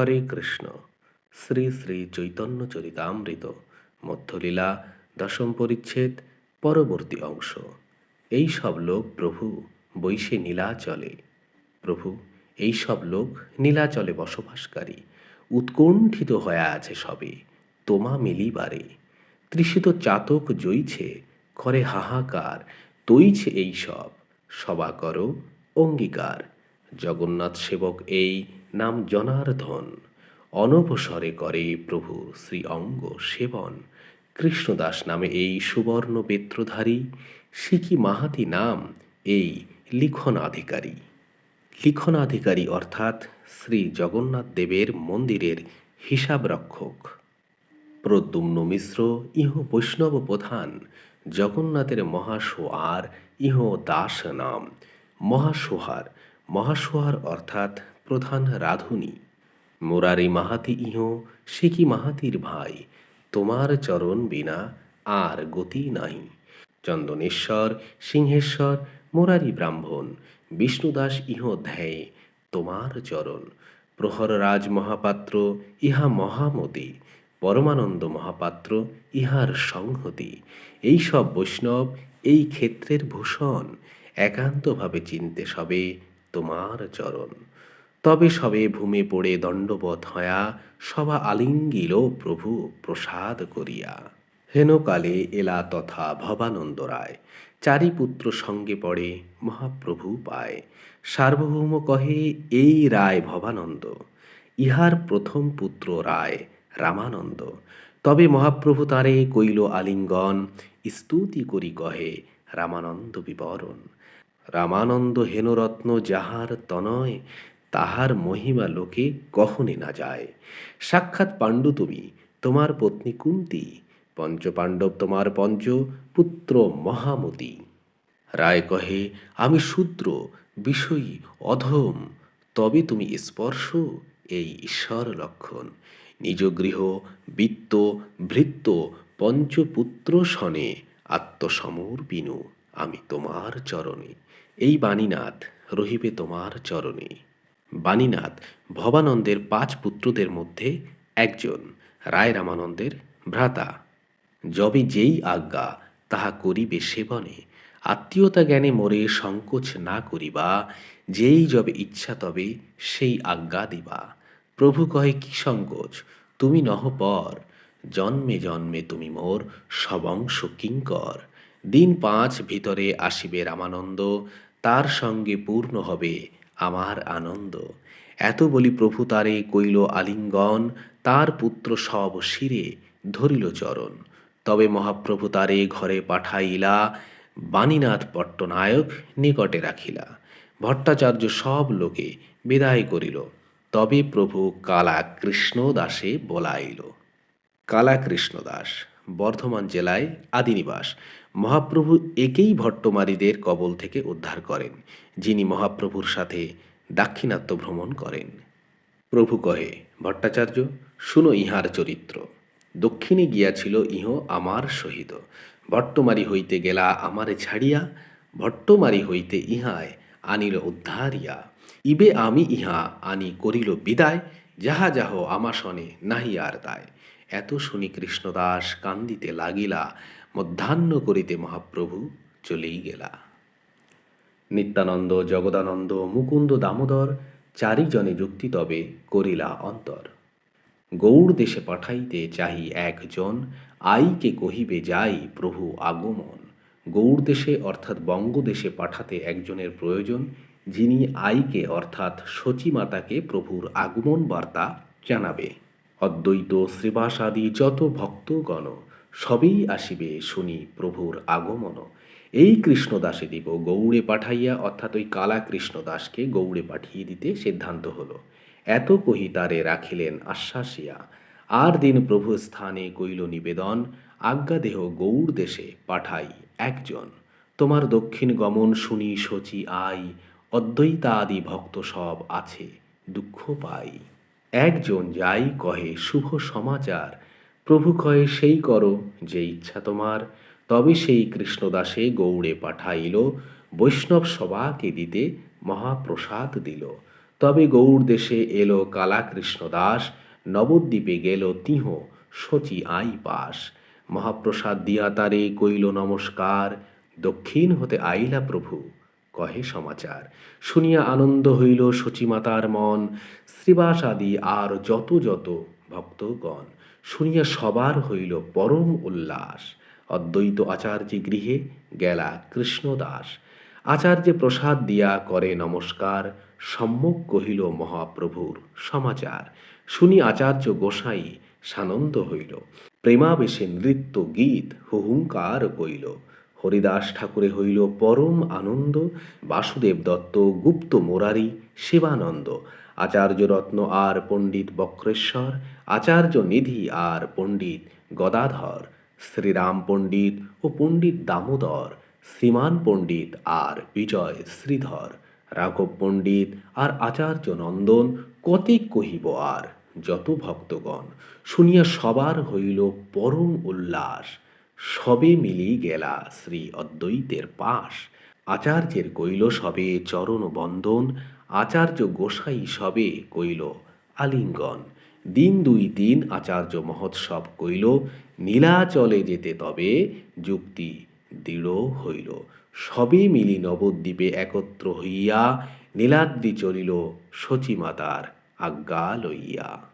হরে কৃষ্ণ। শ্রী শ্রী চৈতন্য চরিতামৃত। মধ্যলীলা, দশম পরিচ্ছেদ, পরবর্তী অংশ। এই সব লোক প্রভু, বৈশে নীলাচলে। প্রভু, এই সব লোক নীলাচলে বসবাসকারী। উৎকণ্ঠিত হয়ে আছে সবে, তোমা মিলিবারে। তৃষিত চাতক জইছে করে হাহাকার। তৈছে এই সব, সবা করো, অঙ্গীকার। জগন্নাথ সেবক এই নাম জনার্ধন অনবসরে করে প্রভু শ্রী অঙ্গ সেবন। কৃষ্ণদাস নামে এই সুবর্ণ বেত্রধারী সিকি মাহাতি নাম? এই লিখনাধিকারী। লিখনাধিকারী অর্থাৎ শ্রী জগন্নাথ দেবের মন্দিরের হিসাব রক্ষক। প্রদ্যুম্ন মিশ্র, ইহ বৈষ্ণব প্রধান। জগন্নাথের মহাসোয়ার ইহ দাস নাম। মহাসোহার মহাসোহার অর্থাৎ প্রধান রাধুনী। মুরারি মাহাতি ইহ সিকি মাহাতির ভাই? তোমার চরণ বিনা আর গতি নাই। চন্দনেশ্বর, সিংহেশ্বর, মোরারি ব্রাহ্মণ, বিষ্ণুদাস ইহ ধ্যায়, তোমার চরণ। প্রহররাজ মহাপাত্র, ইহা মহামতি। পরমানন্দ মহাপাত্র, ইহার সংহতি। এই সব বৈষ্ণব, এই ক্ষেত্রের ভূষণ, একান্তভাবে চিনতে সবে তোমার চরণ। তবে সবে ভূমে পড়ে দণ্ডবধ হয়া, সবা আলিঙ্গিল প্রভু প্রসাদ করিয়া। হেনকালে এলা তথা ভবানন্দ রায় চারি পুত্র সঙ্গে পড়ে মহাপ্রভু পায়। সার্বভৌম কহে, এই রায় ভবানন্দ, ইহার প্রথম পুত্র রায় রামানন্দ। তবে মহাপ্রভু তারে কইল আলিঙ্গন, স্তুতি করি কহে রামানন্দ বিবরণ। রামানন্দ হেনরত্ন যাহার তনয় তাহার মহিমা লোকে কখনে না যায়। সাক্ষাৎ পাণ্ডু তুমি, তোমার পত্নী কুন্তি, পঞ্চপাণ্ডব তোমার পঞ্চ পুত্র মহামতি। রায় কহে, আমি শূদ্র, বিষয়ী, অধম, তবে তুমি স্পর্শ, এই ঈশ্বর লক্ষণ। নিজ গৃহ, বৃত্ত, ভৃত্য, পঞ্চপুত্র সনে, আত্মসমর্পিনু আমি তোমার চরণে। এই বাণীনাথ রহিবে তোমার চরণে। বাণীনাথ ভবানন্দের পাঁচ পুত্রদের মধ্যে একজন রায় রামানন্দের ভ্রাতা। যবে যেই আজ্ঞা তাহা করিবে সেবনে, আত্মীয়তা জ্ঞানে মোরে সংকোচ না করিবা, যেই যবে ইচ্ছা তবে সেই আজ্ঞা দিবা। প্রভু কহে, কি সংকোচ? তুমি নহ পর। জন্মে জন্মে তুমি মোর সবংশ কিঙ্কর। দিন পাঁচ ভিতরে আসিবে রামানন্দ, তার সঙ্গে পূর্ণ হবে আমার আনন্দ। এত বলি প্রভু তারে কইল আলিঙ্গন, তার পুত্র সব শিরে ধরিল চরণ। তবে মহাপ্রভু তারে ঘরে পাঠাইলা, বাণীনাথ পট্টনায়ক নিকটে রাখিলা। ভট্টাচার্য সব লোকে বিদায় করিল। তবে প্রভু কালা কৃষ্ণ দাসে বলাইল। কালা কৃষ্ণ দাস, বর্ধমান জেলায় আদিনিবাস। মহাপ্রভু একেই ভট্টমারীদের কবল থেকে উদ্ধার করেন, যিনি মহাপ্রভুর সাথে দাক্ষিণাত্য ভ্রমণ করেন। প্রভু কহে, ভট্টাচার্য, শুনো ইহার চরিত্র। দক্ষিণে গিয়াছিল ইহ আমার সহিত। ভট্টমারি হইতে গেলা আমারে ছাড়িয়া, ভট্টমারি হইতে ইহায় আনিল উদ্ধারিয়া। ইবে আমি ইহা আনি করিল বিদায়, যাহা যাহ আমাসনে নাহি আর দায়। এত শুনি কৃষ্ণদাস কান্দিতে লাগিলা মধ্যাহ্ন করিতে মহাপ্রভু চলেই গেলা। নিত্যানন্দ, জগদানন্দ, মুকুন্দ, দামোদর চারিজনে যুক্তি তবে করিলা অন্তর। গৌড় দেশে পাঠাইতে চাহি একজন, আইকে কহিবে যাই প্রভু আগমন। গৌড় দেশে অর্থাৎ বঙ্গদেশে পাঠাতে একজনের প্রয়োজন, যিনি আইকে অর্থাৎ সচিমাতাকে প্রভুর আগমন বার্তা জানাবে। অদ্বৈত, শ্রীবাসাদি, যত ভক্তগণ সবেই আসিবে শুনি প্রভুর আগমন। এই কৃষ্ণদাসে দিব, গৌড়ে পাঠাইয়া, অর্থাৎ ওই কালা কৃষ্ণদাসকে গৌড়ে পাঠিয়ে দিতে সিদ্ধান্ত হলো। এত কহি তারে রাখিলেন আশ্বাসিয়া। আর দিন প্রভু স্থানে কইল নিবেদন, আজ্ঞাদেহ গৌড় দেশে পাঠাই একজন। তোমার দক্ষিণ গমন শুনি শচী আই, অদ্বৈতাদি ভক্ত সব আছে, দুঃখ পাই। একজন যাই কহে, শুভ সমাচার প্রভু কহে সেই করো যে ইচ্ছা তোমার। তবে সেই কৃষ্ণদাসে গৌড়ে পাঠাইল, বৈষ্ণব সভাকে দিতে মহাপ্রসাদ দিল। তবে গৌড় দেশে এলো কালা কৃষ্ণদাস নবদ্বীপে গেল তিহ সচি আই পাশ মহাপ্রসাদ দিয়া তারে কইল, নমস্কার। দক্ষিণ হতে আইলা প্রভু, কহে সমাচার। শুনিয়া আনন্দ হইল সচিমাতার মন। শ্রীবাস আদি আর যত যত ভক্তগণ। শুনিয়া সবার হইল পরম উল্লাস। অদ্বৈত আচার্য গৃহে গেলা কৃষ্ণদাস। আচার্যে প্রসাদ দিয়া করে নমস্কার সম্মুখ কহিল মহাপ্রভুর সমাচার। শুনি আচার্য গোসাই সানন্দ হইল। প্রেমাবেশে নৃত্য গীত হুহুঙ্কার কইল। হরিদাস ঠাকুরে হইল পরম আনন্দ, বাসুদেব দত্ত, গুপ্ত মোরারি, শিবানন্দ। আচার্য রত্ন আর পণ্ডিত বক্রেশ্বর, আচার্য নিধি আর পণ্ডিত গদাধর, শ্রীরাম পণ্ডিত ও পণ্ডিত দামোদর, শ্রীমান পণ্ডিত আর বিজয় শ্রীধর। রাঘব পণ্ডিত আর আচার্য নন্দন, কতিক কহিব আর, যত ভক্তগণ। শুনিয়া সবার হইল পরম উল্লাস। সবে মিলি গেলা শ্রী অদ্বৈতের পাশ। আচার্যের কইল সবে চরণ বন্দন, আচার্য গোসাই সবে কইল আলিঙ্গন। দিন দুই তিন আচার্য মহোৎসব কইল নীলাচলে যেতে তবে যুক্তি দৃঢ় হইল। সবে মিলি নবদ্বীপে একত্র হইয়া, নীলাদ্রি চলিল সচিমাতার আজ্ঞা লইয়া।